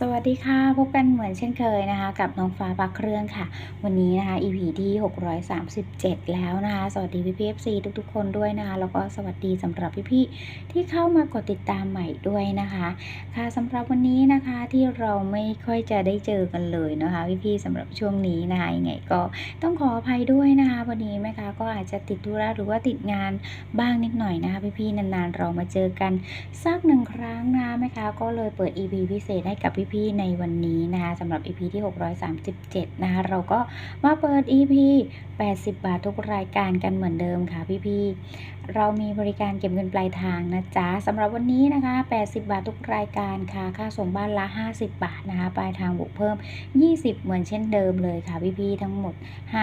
สวัสดีค่ะ พบกันเหมือนเช่นเคยนะคะ กับน้องฟ้าปักเครื่องค่ะ วันนี้นะคะ EP ที่ 637 แล้วนะคะ สวัสดีพี่พีเอฟซีทุกๆ คนด้วยนะคะ แล้วก็สวัสดีสำหรับพี่ๆที่เข้ามากดติดตามใหม่ด้วยนะคะ ค่ะสำหรับวันนี้นะคะที่เราไม่ค่อยจะได้เจอกันเลยนะคะ พี่ๆสำหรับช่วงนี้นะคะยังไงก็ต้องขออภัยด้วยนะคะวันนี้แม่ค้าก็อาจจะติดธุระหรือว่าติดงานบ้างนิดหน่อยนะคะ พี่ๆนานๆ เรามาเจอกันสักหนึ่งครั้งนะคะแม่ค้าก็เลยเปิด EP พิเศษให้กับพี่พี่ในวันนี้นะคะสำหรับ EP ที่ 637 นะคะเราก็มาเปิด EP 80 บาททุกรายการกันเหมือนเดิมค่ะพี่ๆเรามีบริการเก็บเงินปลายทางนะจ๊ะสำหรับวันนี้นะคะ 80 บาททุกรายการค่ะค่าส่งบ้านละ 50 บาทนะคะปลายทางบวกเพิ่ม 20 เหมือนเช่นเดิมเลยค่ะพี่ๆทั้งหมด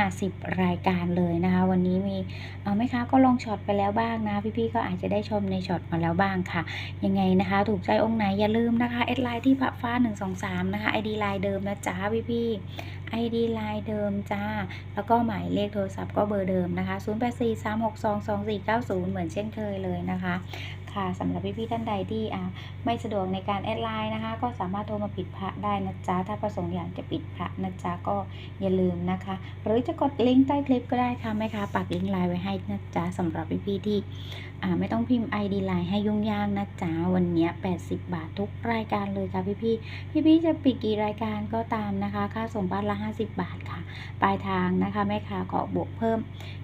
50 รายการเลยนะคะวันนี้มีเอาไหมคะก็ลงช็อตไปแล้วบ้างนะพี่ๆก็อาจจะได้ชมในช็อตมาแล้วบ้างค่ะ ยังไงนะคะ ถูกใจองค์ไหนอย่าลืมนะคะแอดไลน์ที่พระฟ้า123นะคะ ID ไลน์เดิมนะจ๊ะพี่พี่ ID ไลน์เดิมจ้า แล้วก็หมายเลขโทรศัพท์ก็เบอร์เดิมนะคะ 0843622490 เหมือนเช่นเคยเลยนะคะ ค่ะสำหรับพี่ๆท่านใดที่ไม่สะดวกในการแอดไลน์นะคะ ก็สามารถโทรมาปิดพระได้นะจ๊ะถ้าประสงค์อยากจะปิดพระนะจ๊ะก็อย่าลืมนะคะ หรือจะกดลิงก์ใต้คลิปก็ได้ค่ะแม่ค้าปักลิงก์ไลน์ไว้ให้นะจ๊ะสำหรับพี่ๆที่อ่ไม่ต้องพิมพ์ ID ไลน์ให้ยุ่งยากนะจ๊ะวันนี้ 80 บาททุกรายการเลยค่ะพี่พี่พี่พี่ๆจะปิดกี่รายการก็ตามนะคะ ค่าส่งบ้านละ 50 บาทค่ะ ปลายทางนะคะแม่ค้าขอบวกเพิ่ม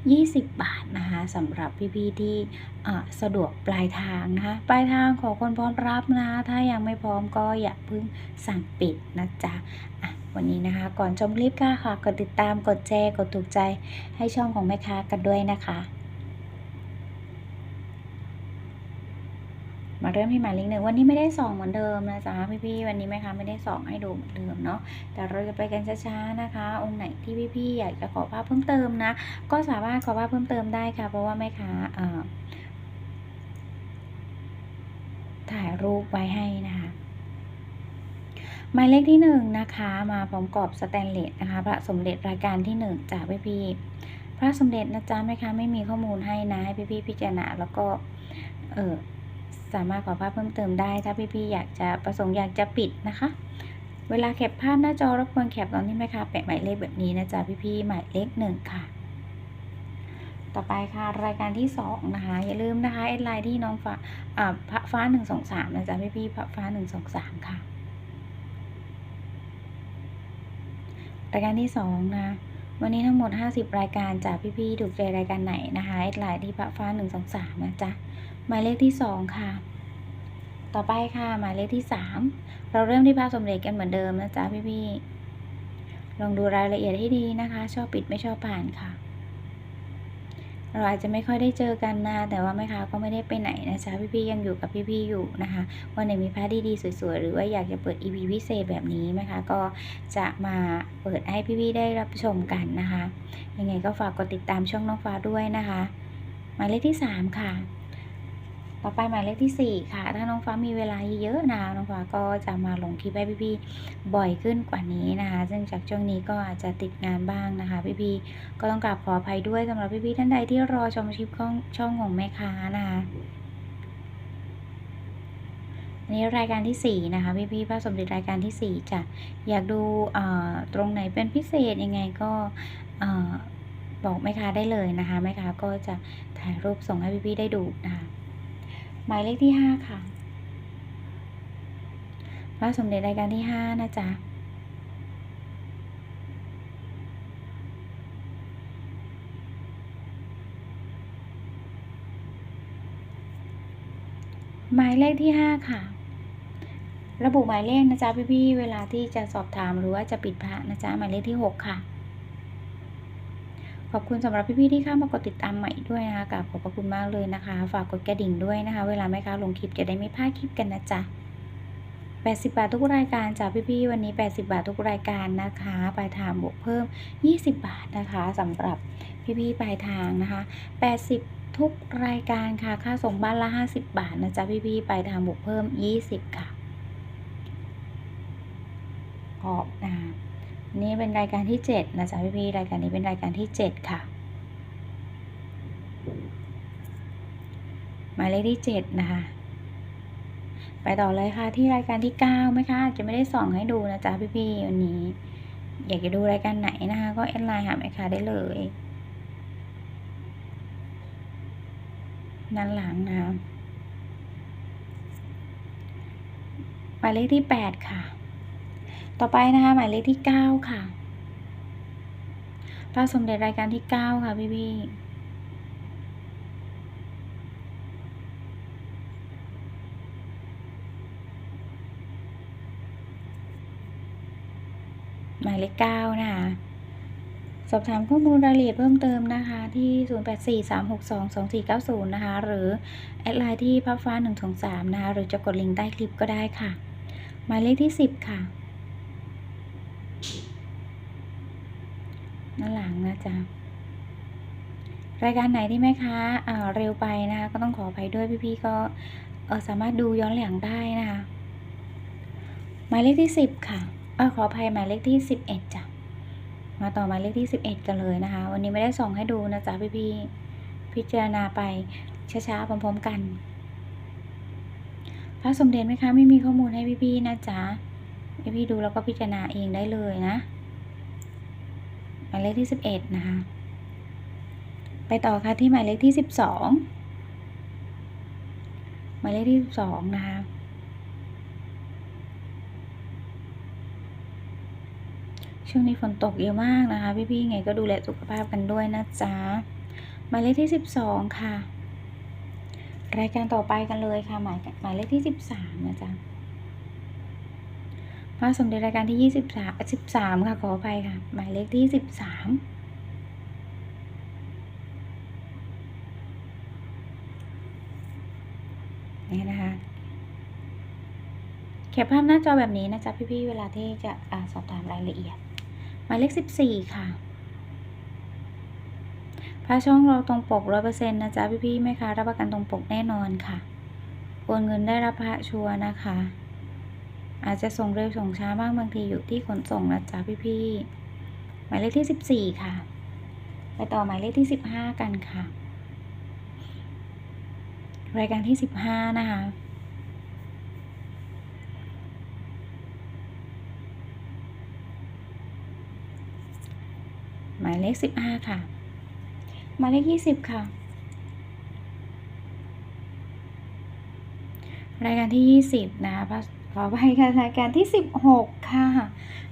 20 บาทนะคะสำหรับพี่พี่ๆที่ สะดวกปลายทางนะคะ ปลายทางของคนพร้อมรับนะถ้ายังไม่พร้อมก็อย่าเพิ่งสั่งปิดนะจ๊ะวันนี้นะคะ ก่อนชมคลิปค่ะค่ะกดติดตามกดแชร์กดถูกใจให้ช่องของแม่ค้ากันด้วยนะคะ มาเริ่มที่หมายเลขหนึ่งวันนี้ไม่ได้ส่องเหมือนเดิมนะจ๊ะพี่ๆวันนี้แม่ค้าไม่ได้ส่องให้ดูเหมือนเดิมเนาะแต่เราจะไปกันช้าๆนะคะ องค์ไหนที่พี่ๆอยากจะขอภาพเพิ่มเติมนะ ก็สามารถขอภาพเพิ่มเติมได้ค่ะ เพราะว่าแม่ค้าเอ่อถ่าย รูปไว้ให้นะคะหมายเลขที่หนึ่งนะคะมาพร้อมกรอบสแตนเลสนะคะ พระสมเด็จรายการที่หนึ่งจากพี่ๆพระสมเด็จนะจ๊ะแม่ค้าไม่มีข้อมูลให้นะให้พี่ๆพิจารณาแล้วก็เออสามารถขอภาพเพิ่มเติมได้ ถ้าพี่ๆอยากจะประสงค์อยากจะปิดนะคะ เวลาแคปภาพหน้าจอรบกวนแคปตอนที่แม่ค้าแปะหมายเลขแบบนี้นะจ๊ะพี่ๆหมายเลขหนึ่งค่ะ ต่อไปค่ะรายการที่สองนะคะอย่าลืมนะคะแอดไลน์ที่น้องฟ้าอ่าพระฟ้าหนึ่งสองสามนะจ๊ะพี่ๆพระฟ้าหนึ่งสองสามค่ะ รายการที่สองนะวันนี้ทั้งหมด 50 รายการจากพี่ๆถูกใจรายการไหนนะคะแอดไลน์ที่พระฟ้า123นะจ๊ะหมายเลขที่ 2 ค่ะ ต่อไปค่ะหมายเลขที่ 3 เราเริ่มที่พระสมเด็จกันเหมือนเดิมนะจ๊ะพี่ๆลองดูรายละเอียดให้ดีนะคะ ชอบปิดไม่ชอบผ่านค่ะ เราอาจจะไม่ค่อยได้เจอกันนะแต่ว่าแม่ค้าก็ไม่ได้ไปไหนนะจ๊ะพี่ๆยังอยู่กับพี่ๆอยู่นะคะวันไหนมีพระดีๆสวยๆหรือว่าอยากจะเปิด EP พิเศษแบบนี้แม่ค้าก็จะมาเปิดให้พี่ๆได้รับชมกันนะคะ ยังไงก็ฝากกดติดตามช่องน้องฟ้าด้วยนะคะ หมายเลขที่ 3 ค่ะ ต่อไปหมายเลขที่ 4 ค่ะ ถ้าน้องฟ้ามีเวลาเยอะๆนะน้องฟ้าก็จะมาลงคลิปให้พี่ๆบ่อยขึ้นกว่านี้นะคะ ซึ่งจากช่วงนี้ก็อาจจะติดงานบ้างนะคะพี่ๆก็ต้องกราบขออภัยด้วยสำหรับพี่ๆท่านใดที่รอชมคลิปของช่องของแม่ค้านะคะนนี้รายการที่ 4 นะคะพี่ๆพระสมเด็จรายการที่ 4จะอยากดูตรงไหนเป็นพิเศษยังไงก็อบอกแม่ค้าได้เลยนะคะแม่ค้าก็จะถ่ายรูปส่งให้พี่ๆได้ดูนะคะ หมายเลขที่ 5 ค่ะ พระสมเด็จรายการที่ 5 นะจ๊ะหมายเลขที่ 5 ค่ะ ระบุหมายเลขนะจ๊ะพี่ๆ เวลาที่จะสอบถามหรือว่าจะปิดพระนะจ๊ะหมายเลขที่ 6 ค่ะ ขอบคุณสำหรับพี่ๆที่เข้ามากดติดตามใหม่ด้วยนะคะกราบขอบพระคุณมากเลยนะคะ ฝากกดกระดิ่งด้วยนะคะ เวลาแม่ค้าลงคลิปจะได้ไม่พลาดคลิปกันนะจ๊ะ80 บาททุกรายการจากพี่ๆวันนี้ 80 บาททุกรายการนะคะปลายทางบวกเพิ่ม 20 บาทนะคะสำหรับพี่ๆปลายทางนะคะ 80 ทุกรายการค่ะค่าส่งบ้านละ 50 บาทนะจ๊ะพี่ๆปลายทางบวกเพิ่ม 20 ค่ะขอบนะคะ นี่เป็นรายการที่ 7 นะจ๊ะพี่ๆรายการนี้เป็นรายการที่ 7 ค่ะ หมายเลขที่ 7 นะคะ ไปต่อเลยค่ะที่รายการที่เก้าไหมคะจะไม่ได้ส่องให้ดูนะจ๊ะพี่ๆวันนี้ อยากจะดูรายการไหนนะคะ ก็แอดไลน์หาแม่ค้าได้เลยด้านหลังนะคะหมายเลขที่แปดค่ะ ต่อไปนะคะหมายเลขที่เก้าค่ะพระสมเด็จรายการที่เก้าค่ะพี่พี่หมายเลขเก้านะคะสอบถามข้อมูลรายละเอียดเพิ่มเติมนะคะ ที่ 0843622490 นะคะ หรือ แอดไลน์ที่พับฟ้า 123 นะคะ หรือจะกดลิงก์ใต้คลิปก็ได้ค่ะ หมายเลขที่ 10 ค่ะ ด้านหลังนะจ๊ะรายการไหนที่แม่ค้าอ่าเร็วไปนะคะ ก็ต้องขออภัยด้วยพี่ๆก็เออสามารถดูย้อนหลังได้นะคะหมายเลขที่10ค่ะเออขออภัยหมายเลขที่11จ้ะมาต่อหมายเลขที่11กันเลยนะคะ วันนี้ไม่ได้ส่งให้ดูนะจ๊ะพี่ๆพิจารณาไปช้าๆพร้อมๆกันพระสมเด็จไหมคะไม่มีข้อมูลให้พี่ๆนะจ๊ะพี่ๆดูแล้วก็พิจารณาเองได้เลยนะ หมายเลขที่ 11 นะคะ ไปต่อค่ะที่หมายเลขที่ 12 หมายเลขที่ 12 นะคะช่วงนี้ฝนตกเยอะมากนะคะ พี่ๆไงก็ดูแลสุขภาพกันด้วยนะจ๊ะหมายเลขที่ 12 ค่ะ รายการต่อไปกันเลยค่ะ หมายหมายเลขที่ 13 นะจ๊ะ พระสมเด็จรายการที่23 13ค่ะขออภัยค่ะ หมายเลขที่13นี่นะคะแคปภาพหน้าจอแบบนี้นะจ๊ะพี่ๆเวลาที่จะอสอบถามรายละเอียด หมายเลขสิบสี่ค่ะพระช่องเราตรงปกร้อยเปอร์เซ็นต์นะจ๊ะพี่ๆแม่ค้ารับประกันตรงปกแน่นอนค่ะโอนเงินได้รับพระชัวนะคะ อาจจะส่งเร็วส่งช้าบ้างบางทีอยู่ที่ขนส่งนะจ๊ะพี่ๆหมายเลขที่สิบสี่ค่ะ ไปต่อหมายเลขที่สิบห้ากันค่ะ รายการที่สิบห้านะคะหมายเลขสิบห้าค่ะ หมายเลขยี่สิบค่ะ รายการที่ยี่สิบนะคะพระ ขอไปค่ะรายการที่สิบหกค่ะ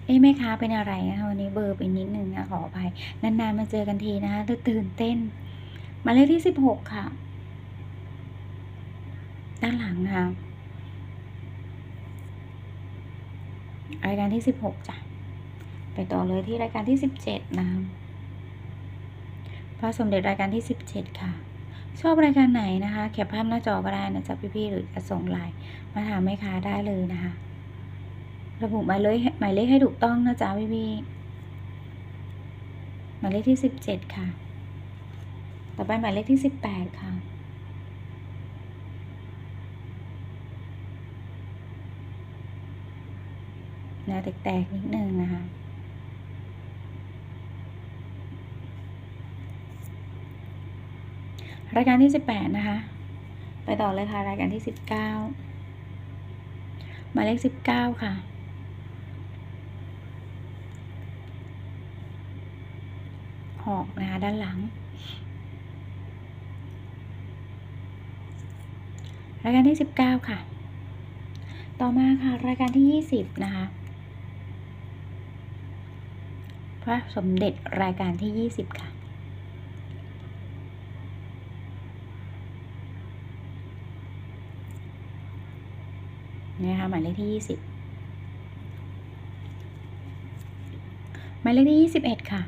เอ้แม่ค้าเป็นอะไรนะคะวันนี้เบอร์ไปนิดนึงนะขออภัยนานๆมาเจอกันทีนะคะตื่นเต้น มาเลขที่สิบหกค่ะ ด้านหลังนะคะรายการที่สิบหกจ้ะ ไปต่อเลยที่รายการที่สิบเจ็ดนะคะพระสมเด็จรายการที่สิบเจ็ดค่ะ ชอบรายการไหนนะคะแคปภาพหน้าจอก็ได้นะจ๊ะพี่ๆหรือจะส่งไลน์ มาถามแม่ค้าได้เลยนะคะ ระบุหมายเลขหมายเลขให้ถูกต้องนะจ๊ะพี่ๆหมายเลขที่สิบเจ็ดค่ะ ต่อไปหมายเลขที่สิบแปดค่ะแนวแตกๆนิดนึงนะคะรายการที่สิบแปดนะคะ ไปต่อเลยค่ะ รายการที่สิบเก้า หมายเลขสิบเก้าค่ะ หอกนะคะด้านหลัง รายการที่สิบเก้าค่ะ ต่อมาค่ะ รายการที่ยี่สิบนะคะพระสมเด็จรายการที่ยี่สิบค่ะ นะคะหมายเลขที่ยี่สิบหมายเลขที่ยี่สิบเอ็ดค่ะ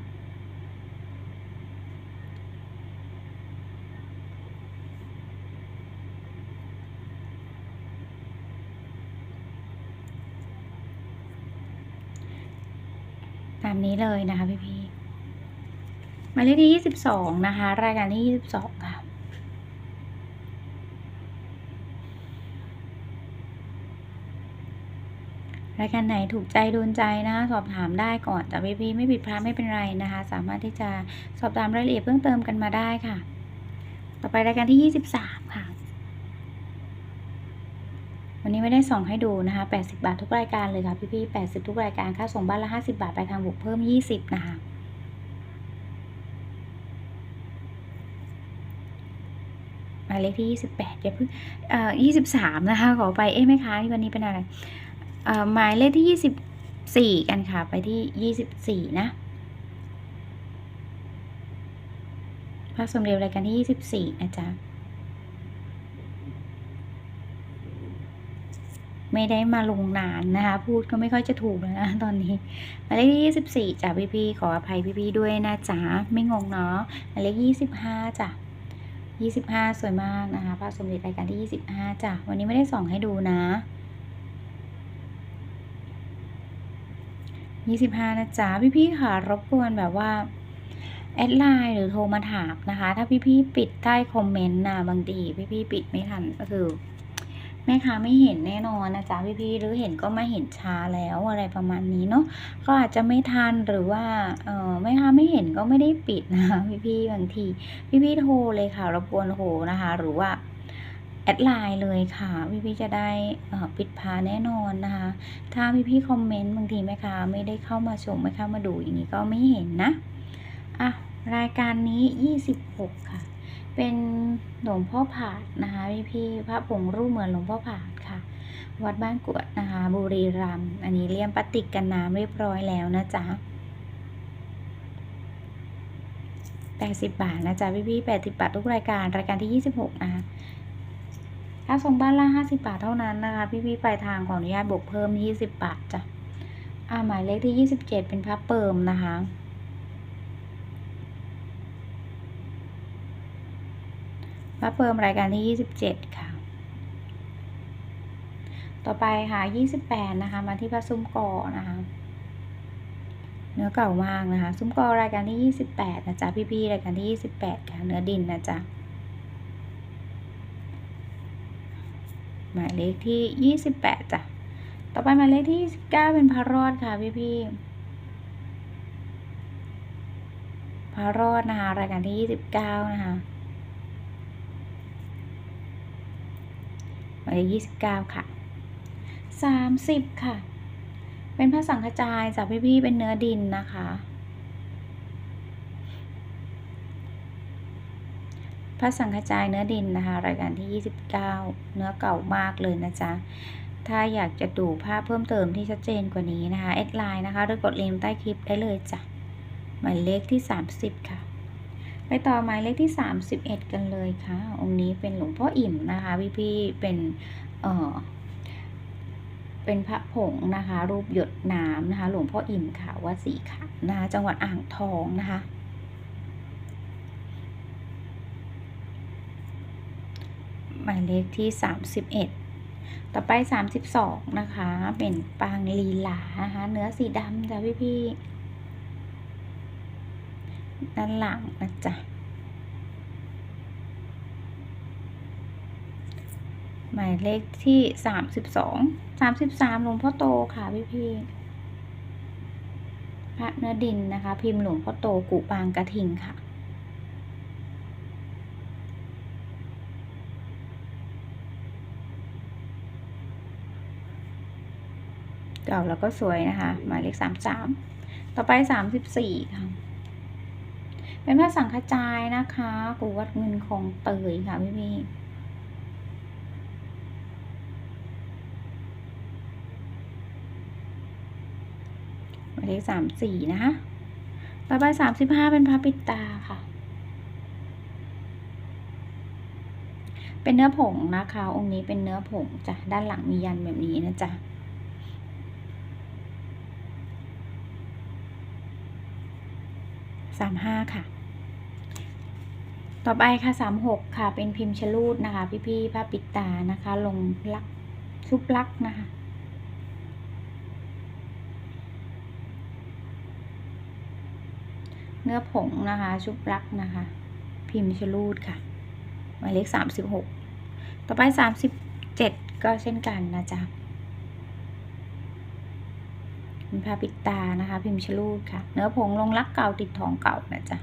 ตามนี้เลยนะคะพี่พี่หมายเลขที่ยี่สิบสองนะคะ รายการที่ยี่สิบสองค่ะ รายการไหนถูกใจโดนใจนะ สอบถามได้ก่อนแต่พี่พี่ๆไม่ผิดพลาดไม่เป็นไรนะคะ สามารถที่จะสอบถามรายละเอียดเพิ่มเติมกันมาได้ค่ะ ต่อไปรายการที่ยี่สิบสามค่ะ วันนี้ไม่ได้ส่งให้ดูนะคะ 80 บาททุกรายการเลยค่ะพี่ๆ80 ทุกรายการค่าส่งบ้านละ 50 บาทไปทางบวกเพิ่ม 20 นะคะหมายเลขที่ 28อย่าเพิ่งเอ่อ23 นะคะ ขอไป เอ๊ะแม่ค้าที่วันนี้เป็นอะไร หมายเลขที่ 24 กันค่ะ ไปที่ 24 นะพระสมเด็จรายการที่ 24 นะจ๊ะ ไม่ได้มาลงนานนะคะ พูดก็ไม่ค่อยจะถูกแล้วนะตอนนี้หมายเลขที่ 24จ้ะพี่ๆขออภัยพี่ๆด้วยนะจ๊ะ ไม่งงเนาะหมายเลข 25จ้ะ25 สวยมากนะคะพระสมเด็จรายการที่ 25จ้ะ วันนี้ไม่ได้ส่องให้ดูนะ 25 นะจ๊ะ พี่ๆค่ะ รบกวนแบบว่า แอดไลน์หรือโทรมาถามนะคะ ถ้าพี่ๆปิดใต้คอมเมนต์นะบางทีพี่ๆปิดไม่ทันก็คือแม่ค้าไม่เห็นแน่นอนนะจ๊ะพี่ๆหรือเห็นก็มาเห็นช้าแล้วอะไรประมาณนี้เนาะก็อาจจะไม่ทันหรือว่าเออแม่ค้าไม่เห็นก็ไม่ได้ปิดนะคะพี่ๆบางที พี่ๆโทรเลยค่ะรบกวนโทรนะคะ หรือว่า แอดไลน์เลยค่ะ พี่ๆจะได้ปิดพาแน่นอนนะคะ ถ้าพี่ๆคอมเมนต์บางทีแม่ค้าไม่ได้เข้ามาชมไม่เข้ามาดูอย่างนี้ก็ไม่เห็นนะอะรายการนี้ 26 ค่ะ เป็นหลวงพ่อผาดนะคะพี่พี่ๆพระผงรูปเหมือนหลวงพ่อผาดค่ะ วัดบ้านกวดนะคะ บุรีรัมย์อันนี้เลี่ยมปฏิกกันน้ำเรียบร้อยแล้วนะจ๊ะ80 บาทนะจ๊ะพี่พี่ๆ80 บาททุกรายการรายการที่ 26 นะคะ ถ้าส่งบ้านละ50บาทเท่านั้นนะคะพี่พี่ๆปลายทางขออนุญาตบวกเพิ่ม20บาทจ้ะอ่าหมายเลขที่27เป็นพระเปิมนะคะพระเปิมรายการที่27ค่ะ ต่อไปค่ะ28นะคะ มาที่พระซุ้มกอนะคะ เนื้อเก่ามากนะคะ ซุ้มกอรายการที่28นะจ๊ะพี่ๆรายการที่28ค่ะ เนื้อดินนะจ๊ะ หมายเลขที่ 28จ้ะ ต่อไปหมายเลขที่ 29 เป็นพระรอดค่ะพี่ๆพระรอดนะคะ รายการที่ 29 นะคะหมายเลขยี่สิบเก้าค่ะสามสิบค่ะ เป็นพระสังฆจายจากพี่ๆเป็นเนื้อดินนะคะ พระสังฆจายเนื้อดินนะคะ รายการที่ยี่สิบเก้าเนื้อเก่ามากเลยนะจ๊ะ ถ้าอยากจะดูภาพเพิ่มเติมที่ชัดเจนกว่านี้นะคะแอดไลน์นะคะโดยกดลิงก์ใต้คลิปได้เลยจ้ะ หมายเลขที่สามสิบค่ะ ไปต่อหมายเลขที่ 31 กันเลยค่ะ องค์นี้เป็นหลวงพ่ออิ่มนะคะพี่พี่เป็นเอ่อเป็นพระผงนะคะ รูปหยดน้ำนะคะ หลวงพ่ออิ่มค่ะวัดศรีขันนะคะจังหวัดอ่างทองนะคะ หมายเลขที่ 31 ต่อไป 32 นะคะ เป็นปางลีลานะคะเนื้อสีดำจ้ะพี่พี่ๆด้านหลังนะจ๊ะหมายเลขที่สามสิบสองสามสิบสามหลวงพ่อโตค่ะพี่พี่ๆพระเนื้อดินนะคะ พิมพ์หลวงพ่อโตกุปางกระทิงค่ะ เก่าแล้วก็สวยนะคะ หมายเลขสามสามต่อไปสามสิบสี่ค่ะ เป็นพระสังฆจายนะคะกูวัดเงินคลองเตยค่ะพี่พี่หมายเลขสามสี่นะคะต่อไปสามสิบห้าเป็นพระปิดตาค่ะเป็นเนื้อผงนะคะ องค์นี้เป็นเนื้อผงจ้ะ ด้านหลังมียันแบบนี้นะจ๊ะ สามห้าค่ะ ต่อไปค่ะสามหกค่ะ เป็นพิมพ์ชลูดนะคะ พี่ๆผ้าปิดตานะคะ ลงลักชุบลักนะคะเนื้อผงนะคะ ชุบลักนะคะ พิมพ์ชลูดค่ะหมายเลขสามสิบหกต่อไปสามสิบเจ็ดก็เช่นกันนะจ๊ะ เป็นผ้าปิดตานะคะ พิมพ์ชลูดค่ะ เนื้อผงลงรักเก่าติดทองเก่านะจ๊ะ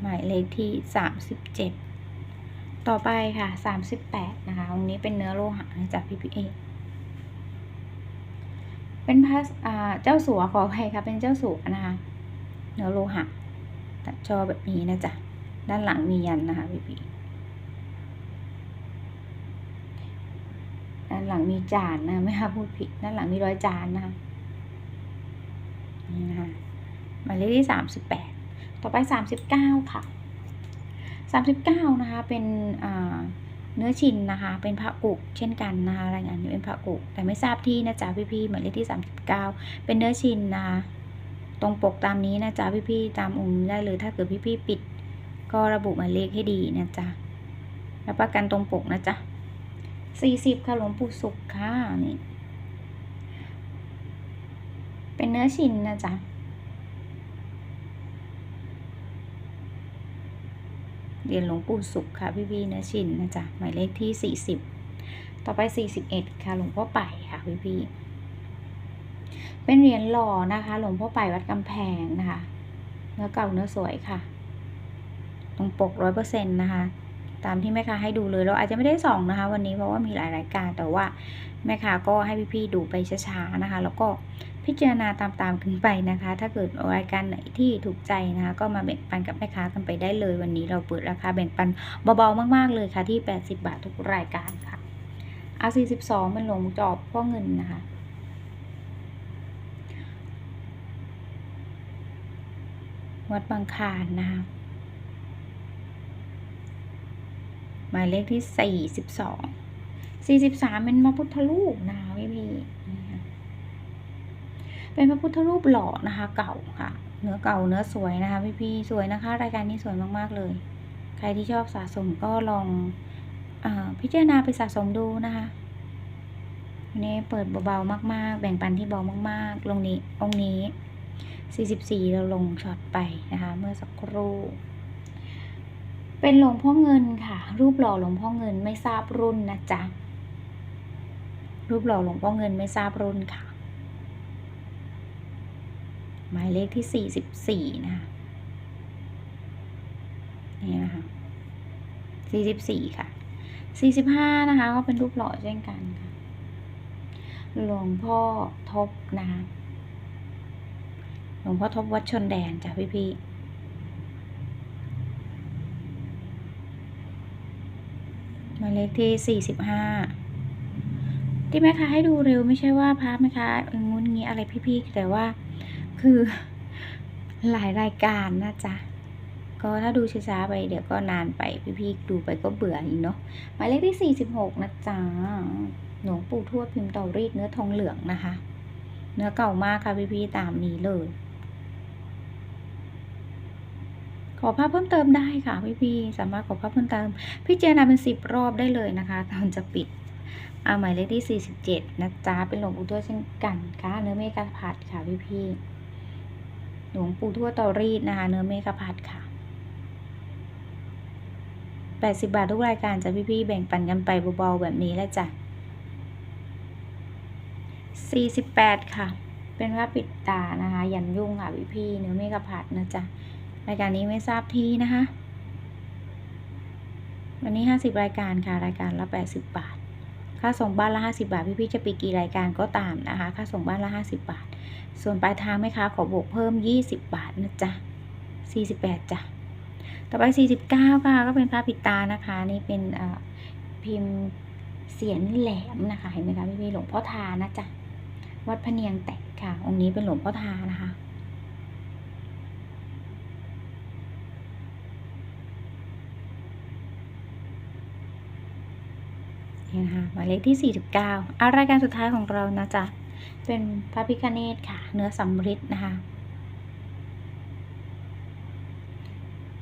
หมายเลขที่สามสิบเจ็ดต่อไปค่ะสามสิบแปดนะคะตรงนี้เป็นเนื้อโลหะจ๊ะพี่พี่เอเป็นพระเจ้าสัวขออภัยค่ะ เป็นเจ้าสัวนะคะ เนื้อโลหะตัดจอแบบนี้นะจ๊ะ ด้านหลังมียันนะคะพี่ ด้านหลังมีจานนะไม่ค่ะพูดผิดด้านหลังมีร้อยจานนะคะนี่นะคะหมายเลขที่สามสิบแปดต่อไปสามสิบเก้าค่ะสามสิบเก้านะคะเป็นเนื้อชินนะคะ เป็นพระกุกเช่นกันนะคะรายงานนี้เป็นพระกุกแต่ไม่ทราบที่นะจ๊ะพี่ๆหมายเลขที่สามสิบเก้าเป็นเนื้อชินนะคะตรงปกตามนี้นะจ๊ะพี่ๆตามองค์ได้เลยถ้าเกิดพี่ๆปิด ก็ระบุหมายเลขให้ดีนะจ๊ะรับประกันตรงปกนะจ๊ะ สี่สิบค่ะหลวงปู่สุขค่ะนี่ เป็นเนื้อชินนะจ๊ะเรียนหลวงปู่สุขค่ะพี่พี่เนื้อชินนะจ๊ะหมายเลขที่สี่สิบต่อไปสี่สิบเอ็ดค่ะหลวงพ่อไปค่ะพี่พี่เป็นเหรียญหล่อนะคะ หลวงพ่อไปวัดกำแพงนะคะ เนื้อเก่าเนื้อสวยค่ะ ตรงปกร้อยเปอร์เซ็นต์นะคะ ตามที่แม่ค้าให้ดูเลยเราอาจจะไม่ได้ส่องนะคะ วันนี้เพราะว่ามีหลายรายการแต่ว่าแม่ค้าก็ให้พี่ๆดูไปช้าๆนะคะ แล้วก็พิจารณาตามๆกันไปนะคะ ถ้าเกิดรายการไหนที่ถูกใจนะคะ ก็มาแบ่งปันกับแม่ค้ากันไปได้เลย วันนี้เราเปิดราคาแบ่งปันเบาๆมากๆเลยค่ะที่ 80 บาททุกรายการค่ะเอา42เป็นหลงจอบพ่อเงินนะคะวัดบางคานนะคะ หมายเลขที่สี่สิบสองสี่สิบสามเป็นพระพุทธรูปนะคะพี่พี่เป็นพระพุทธรูปหล่อนะคะ เก่าค่ะ เนื้อเก่าเนื้อสวยนะคะ พี่พี่สวยนะคะ รายการนี้สวยมากๆเลย ใครที่ชอบสะสมก็ลองอพิจารณาไปสะสมดูนะคะวันนี้เปิดเบาๆมาก ๆ แบ่งปันที่เบามาก ๆ ลงนี้องค์นี้ 44 เราลงช็อตไปนะคะ เมื่อสักครู่ เป็นหลวงพ่อเงินค่ะ รูปหล่อหลวงพ่อเงินไม่ทราบรุ่นนะจ๊ะ รูปหล่อหลวงพ่อเงินไม่ทราบรุ่นค่ะ หมายเลขที่สี่สิบสี่นะคะนี่นะคะสี่สิบสี่ค่ะสี่สิบห้านะคะ ก็เป็นรูปหล่อเช่นกันค่ะ หลวงพ่อทบนะคะหลวงพ่อทบวัดชนแดนจ้ะพี่พี่ๆห มายเลขที่สี่สิบห้าที่แม่ค้าให้ดูเร็วไม่ใช่ว่าพระแม่ค้างุนงี้อะไรพี่ๆแต่ว่าคือหลายรายการนะจ๊ะก็ถ้าดูช้าๆไปเดี๋ยวก็นานไปพี่ๆดูไปก็เบื่ออีกเนาะหมายเลขที่ 46 นะจ๊ะหลวงปู่ทวดพิมพ์เตารีดเนื้อทองเหลืองนะคะ เนื้อเก่ามากค่ะพี่ๆตามนี้เลย ข อภาพเพิ่มเติมได้ค่ะพี่ๆสามารถขอภาพเพิ่มเติม พิจารณาเป็นสิบรอบได้เลยนะคะ ตอนจะปิดเอาหมายเลขที่ 47 นะจ๊ะ เป็นหลวงปู่ทวดเช่นกันค่ะ เนื้อเมฆผัดค่ะพี่ๆหลวงปู่ทวดเตารีดนะคะ เนื้อเมฆผัดค่ะ80 บาททุกรายการจะพี่ๆแบ่งปันกันไปเบาๆแบบนี้แหละจ้ะ48 ค่ะ เป็นว่าปิดตานะคะ ยันยุ่งค่ะพี่ๆเนื้อเมฆผัดนะจ๊ะ รายการนี้ไม่ทราบที่นะคะ วันนี้ 50 รายการค่ะ รายการละ 80 บาท ค่าส่งบ้านละ 50 บาท พี่ๆจะปิดกี่รายการก็ตามนะคะ ค่าส่งบ้านละ 50 บาท ส่วนปลายทางไหมคะ ขอบวกเพิ่ม 20 บาทนะจ๊ะ 48จ้ะ ต่อไป 49 ค่ะ ก็เป็นพระปิดตานะคะ นี่เป็นพิมพ์เสียนแหลมนะคะ เห็นไหมคะพี่ๆหลวงพ่อทานะจ๊ะ วัดพะเนียงแตกค่ะ องค์นี้เป็นหลวงพ่อทานะคะ นี่นะคะหมายเลขที่ 49เอารายการสุดท้ายของเรานะจ๊ะ เป็นพระพิคเนตค่ะ เนื้อสำริดนะคะ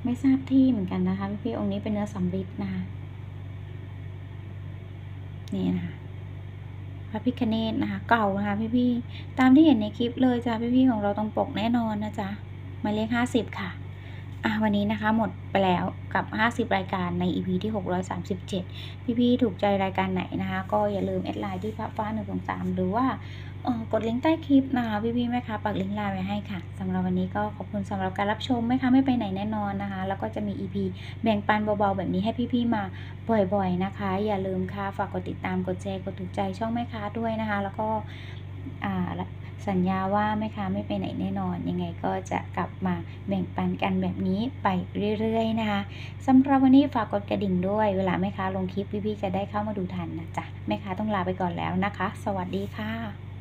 ไม่ทราบที่เหมือนกันนะคะ พี่ๆองค์นี้เป็นเนื้อสำริดนะคะ นี่นะคะพระพิคเนตนะคะ เก่านะคะพี่พี่ๆตามที่เห็นในคลิปเลยจ้ะพี่พี่ๆของเราตรงปกแน่นอนนะจ๊ะหมายเลข50ค่ะ อะวันนี้นะคะหมดไปแล้วกับ 50 รายการใน EP ที่ 637 พี่ๆถูกใจรายการไหนนะคะ ก็อย่าลืมแอดไลน์ที่ฟ้าฟ้าหนึ่งสองสามหรือว่าออกดลิงก์ใต้คลิปนะคะ พี่ๆแม่ค้าปักลิงก์ไลน์ไว้ให้ค่ะสำหรับวันนี้ก็ขอบคุณสำหรับการรับชมแม่ค้าไม่ไปไหนแน่นอนนะคะ แล้วก็จะมี EP แบ่งปันเบาๆแบบนี้ให้พี่ๆมาบ่อยๆนะคะ อย่าลืมค่ะฝากกดติดตามกดแชร์กดถูกใจช่องแม่ค้าด้วยนะคะ แล้วก็อ่า สัญญาว่าแม่ค้าไม่ไปไหนแน่นอน ยังไงก็จะกลับมาแบ่งปันกันแบบนี้ไปเรื่อยๆนะคะสำหรับวันนี้ฝากกดกระดิ่งด้วย เวลาแม่ค้าลงคลิปพี่ๆจะได้เข้ามาดูทันนะจ๊ะแม่ค้าต้องลาไปก่อนแล้วนะคะ สวัสดีค่ะ